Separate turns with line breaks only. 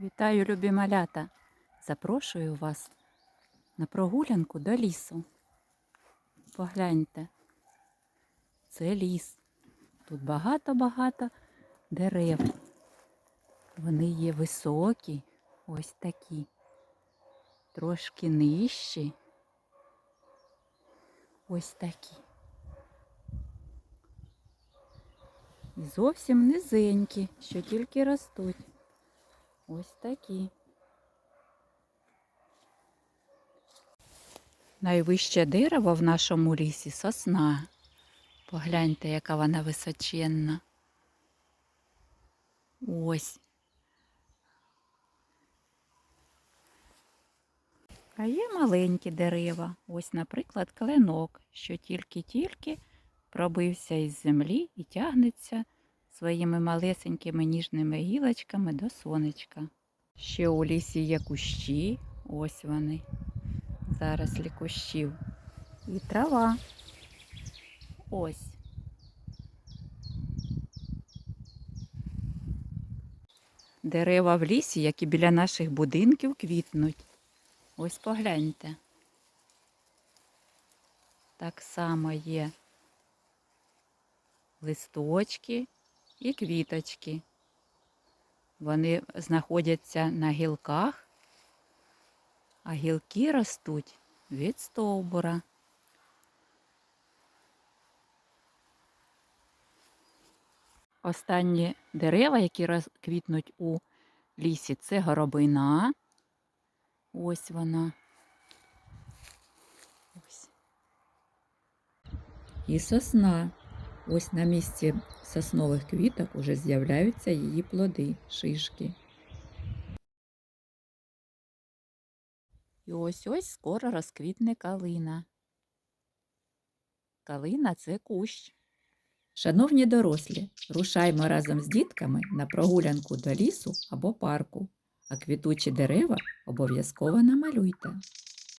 Вітаю, любі малята! Запрошую вас на прогулянку до лісу. Погляньте, це ліс. Тут багато-багато дерев. Вони є високі, ось такі, трошки нижчі. Ось такі. І зовсім низенькі, що тільки ростуть. Ось такі. Найвище дерево в нашому лісі сосна. Погляньте, яка вона височенна. Ось. А є маленькі дерева. Ось, наприклад, кленок, що тільки-тільки пробився із землі і тягнеться своїми малесенькими ніжними гілочками до сонечка. Ще у лісі є кущі, ось вони, зарослі кущів. І трава. Ось. Дерева в лісі, як і біля наших будинків, квітнуть. Ось погляньте. Так само є листочки і квіточки. Вони знаходяться на гілках, а гілки ростуть від стовбура. Останні дерева, які розквітнуть у лісі, це горобина. Ось вона. Ось. І сосна. Ось на місці соснових квіток уже з'являються її плоди, шишки. І ось ось скоро розквітне калина. Калина це кущ. Шановні дорослі, рушаймо разом з дітками на прогулянку до лісу або парку, а квітучі дерева обов'язково намалюйте.